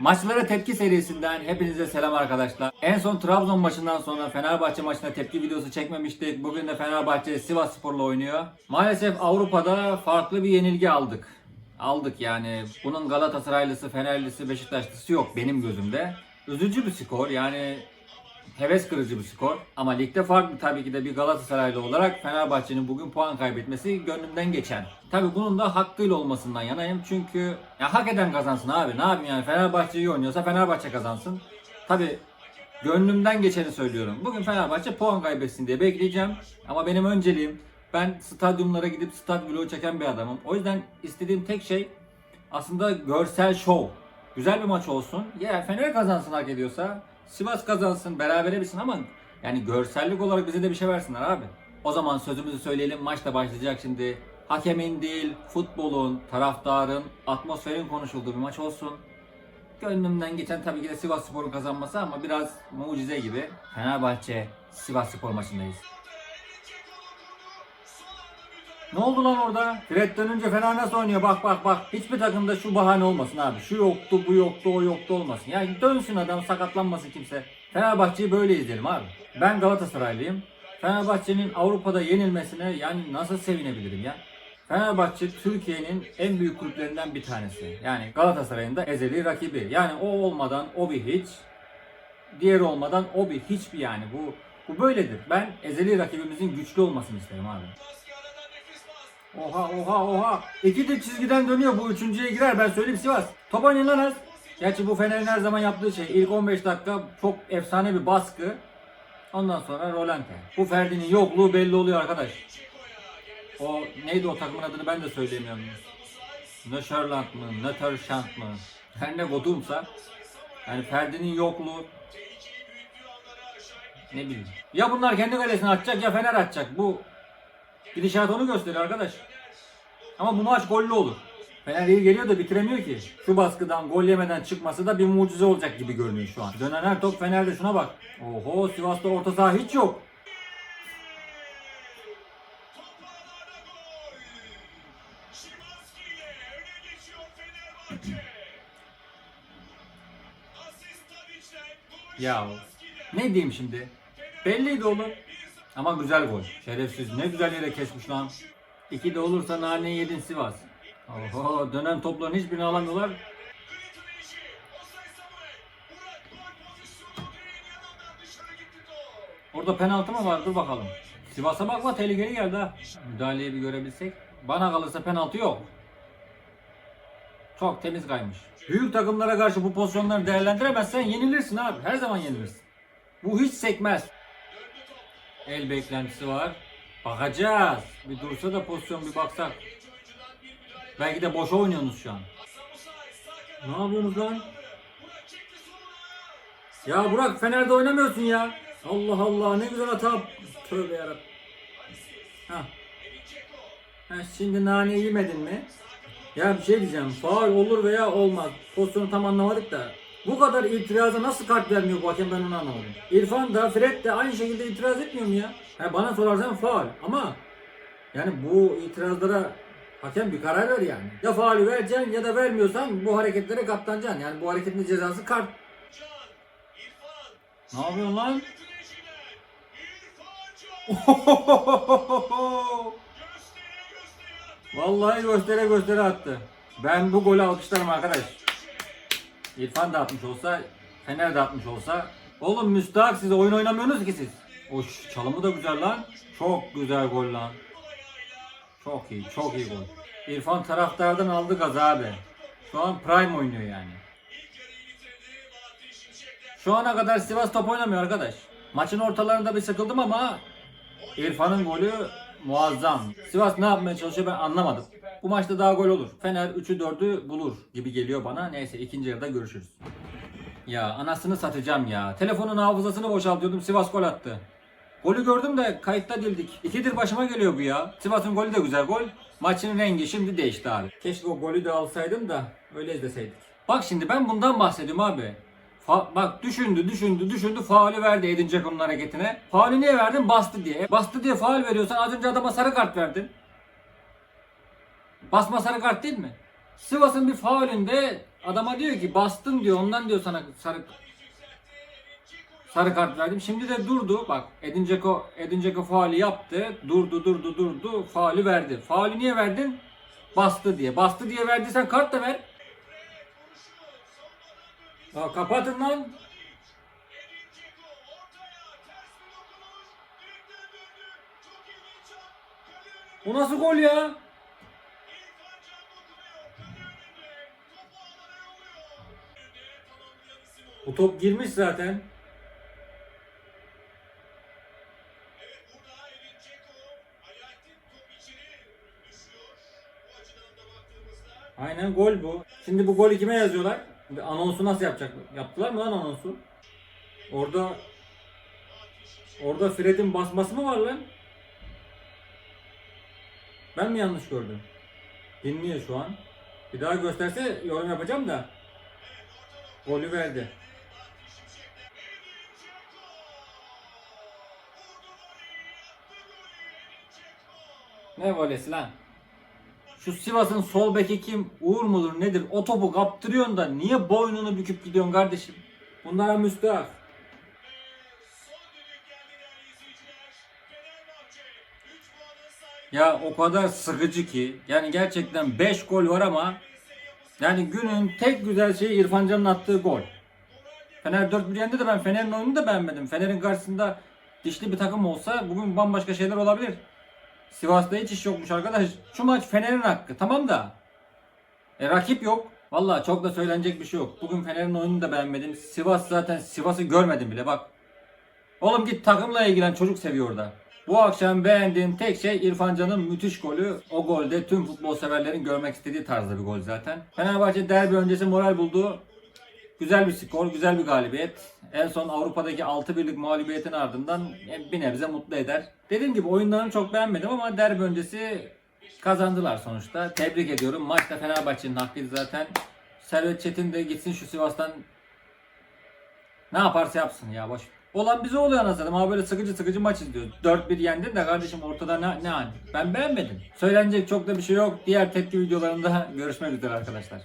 Maçlara tepki serisinden hepinize selam arkadaşlar. En son Trabzon maçından sonra Fenerbahçe maçına tepki videosu çekmemiştik. Bugün de Fenerbahçe Sivas Spor'la oynuyor. Maalesef Avrupa'da farklı bir yenilgi aldık. Aldık yani. Bunun Galatasaraylısı, Fenerlisi, Beşiktaşlısı yok benim gözümde. Üzücü bir skor yani heves kırıcı bir skor. Ama ligde farklı tabii ki de bir Galatasaraylı olarak Fenerbahçe'nin bugün puan kaybetmesi gönlümden geçen. Tabii bunun da hakkıyla olmasından yanayım. Çünkü ya hak eden kazansın abi. Ne yapayım yani Fenerbahçe iyi oynuyorsa Fenerbahçe kazansın. Tabii gönlümden geçeni söylüyorum. Bugün Fenerbahçe puan kaybetsin diye bekleyeceğim. Ama benim önceliğim ben stadyumlara gidip stat vlogu çeken bir adamım. O yüzden istediğim tek şey aslında görsel şov. Güzel bir maç olsun. Ya Fener kazansın hak ediyorsa. Sivas kazansın, berabere bitsin ama yani görsellik olarak bize de bir şey versinler abi. O zaman sözümüzü söyleyelim. Maç da başlayacak şimdi. Hakemin değil, futbolun, taraftarın, atmosferin konuşulduğu bir maç olsun. Gönlümden geçen tabii ki de Sivas Spor'un kazanması ama biraz mucize gibi. Fenerbahçe Sivas Spor maçındayız. Ne oldu lan orada? Fred dönünce Fener nasıl oynuyor? Bak bak bak. Hiçbir takımda şu bahane olmasın abi. Şu yoktu, bu yoktu, o yoktu olmasın. Yani dönsün adam, sakatlanmasın kimse. Fenerbahçe'yi böyle izleyelim abi. Ben Galatasaraylıyım. Fenerbahçe'nin Avrupa'da yenilmesine yani nasıl sevinebilirim ya? Fenerbahçe Türkiye'nin en büyük kulüplerinden bir tanesi. Yani Galatasaray'ın da ezeli rakibi. Yani o olmadan o bir hiç, diğeri olmadan o bir hiçbir yani. Bu bu böyledir. Ben ezeli rakibimizin güçlü olmasını isterim abi. Oha oha oha. İki de çizgiden dönüyor. Bu üçüncüye girer. Ben söyleyeyim Sivas. Top oynayın az. Gerçi bu Fener'in her zaman yaptığı şey. İlk 15 dakika çok efsane bir baskı. Ondan sonra rolante. Bu Ferdi'nin yokluğu belli oluyor arkadaş. O neydi o takımın adını ben de söyleyemiyorum. Nöşerland mı, Nöterşant mı? Her ne kodumsa. Yani Ferdi'nin yokluğu. Ne bileyim. Ya bunlar kendi kalesine atacak ya Fener atacak. Bu Gidişat onu gösteriyor arkadaş. Ama bu maç gollü olur. Fener iyi geliyor da bitiremiyor ki. Şu baskıdan gol yemeden çıkması da bir mucize olacak gibi görünüyor şu an. Dönen her top Fener'de şuna bak. Oho Sivas'ta orta saha hiç yok. Ya ne diyeyim şimdi? Belliydi oğlum. Ama güzel gol. Şerefsiz. Ne güzel yere kesmiş lan. İki de olursa nane yedin Sivas. Oho dönen topların hiçbirini alamıyorlar. Orada penaltı mı var? Dur bakalım. Sivas'a bakma tehlikeli geldi ha. Müdahaleyi bir görebilsek. Bana kalırsa penaltı yok. Çok temiz kaymış. Büyük takımlara karşı bu pozisyonları değerlendiremezsen yenilirsin abi. Her zaman yenilirsin. Bu hiç sekmez. El beklentisi var. Bakacağız. Bir dursa da pozisyon bir baksak. Belki de boşa oynuyorsunuz şu an. Ne yapıyorsunuz lan? Ya Burak Fener'de oynamıyorsun ya. Allah Allah ne güzel hata. Tövbe yarabbim. Ha. Ha şimdi nane yemedin mi? Ya bir şey diyeceğim. Faul olur veya olmaz. Pozisyonu tam anlamadık da. Bu kadar itiraza nasıl kart vermiyor bu hakem ben onu anlamadım. İrfan da Fred de aynı şekilde itiraz etmiyor mu ya? Ha, bana sorarsan faul ama yani bu itirazlara hakem bir karar ver yani. Ya faulü vereceksin ya da vermiyorsan bu hareketlere katlanacaksın. Yani bu hareketin cezası kart. Ne yapıyorsun lan? Vallahi göstere göstere attı. Ben bu golü alkışlarım arkadaş. İrfan da atmış olsa, Fener de atmış olsa. Oğlum müstahak size oyun oynamıyorsunuz ki siz. Oş çalımı da güzel lan. Çok güzel gol lan. Çok iyi, çok iyi gol. İrfan taraftardan aldı gaz abi. Şu an prime oynuyor yani. Şu ana kadar Sivas top oynamıyor arkadaş. Maçın ortalarında bir sıkıldım ama İrfan'ın golü muazzam. Sivas ne yapmaya çalışıyor ben anlamadım. Bu maçta daha gol olur. Fener 3'ü 4'ü bulur gibi geliyor bana. Neyse ikinci yarıda görüşürüz. Ya anasını satacağım ya. Telefonun hafızasını boşaltıyordum Sivas gol attı. Golü gördüm de kayıtta dildik. İkidir başıma geliyor bu ya. Sivas'ın golü de güzel gol. Maçın rengi şimdi değişti abi. Keşke o golü de alsaydım da öyle izleseydik. Bak şimdi ben bundan bahsediyorum abi. Fa- bak düşündü düşündü düşündü faulü verdi Edin Dzeko'nun hareketine. Faulü niye verdin? Bastı diye. Bastı diye faul veriyorsan az önce adama sarı kart verdin. Basma sarı kart değil mi? Sivas'ın bir faulünde adama diyor ki bastın diyor ondan diyor sana sarı sarı kart verdim. Şimdi de durdu. Bak Edin Dzeko Edin Dzeko faulü yaptı. Durdu durdu durdu. Faulü verdi. Faulü niye verdin? Bastı diye. Bastı diye verdiysen kart da ver. Ya kapatın lan. Bu nasıl gol ya? Bu top girmiş zaten. Aynen gol bu. Şimdi bu golü kime yazıyorlar? Anonsu nasıl yapacak? Yaptılar mı lan anonsu? Orada Orada Fred'in basması mı var lan? Ben mi yanlış gördüm? Dinliyor şu an. Bir daha gösterse yorum yapacağım da. Golü verdi. Ne volesi lan? Şu Sivas'ın sol beki kim? Uğur mudur nedir? O topu kaptırıyorsun da niye boynunu büküp gidiyorsun kardeşim? Bunlara müstahak. Ya o kadar sıkıcı ki. Yani gerçekten 5 gol var ama yani günün tek güzel şeyi İrfan Can'ın attığı gol. Fener 4-1 yendi de ben Fener'in oyununu da beğenmedim. Fener'in karşısında dişli bir takım olsa bugün bambaşka şeyler olabilir. Sivas'ta hiç iş yokmuş arkadaş. Şu maç Fener'in hakkı tamam da. E, rakip yok. Valla çok da söylenecek bir şey yok. Bugün Fener'in oyununu da beğenmedim. Sivas zaten Sivas'ı görmedim bile bak. Oğlum git takımla ilgilen çocuk seviyor orada. Bu akşam beğendiğim tek şey İrfan Can'ın müthiş golü. O golde tüm futbol severlerin görmek istediği tarzda bir gol zaten. Fenerbahçe derbi öncesi moral buldu. Güzel bir skor, güzel bir galibiyet. En son Avrupa'daki 6 birlik mağlubiyetin ardından bir nebze mutlu eder. Dediğim gibi oyunlarını çok beğenmedim ama derbi öncesi kazandılar sonuçta. Tebrik ediyorum. Maçta Fenerbahçe'nin hakkıydı zaten. Servet Çetin de gitsin şu Sivas'tan ne yaparsa yapsın ya boş. Olan bize oluyor anasını ama böyle sıkıcı sıkıcı maç izliyoruz. 4-1 yendin de kardeşim ortada ne, ne hani? Ben beğenmedim. Söylenecek çok da bir şey yok. Diğer tepki videolarında görüşmek üzere arkadaşlar.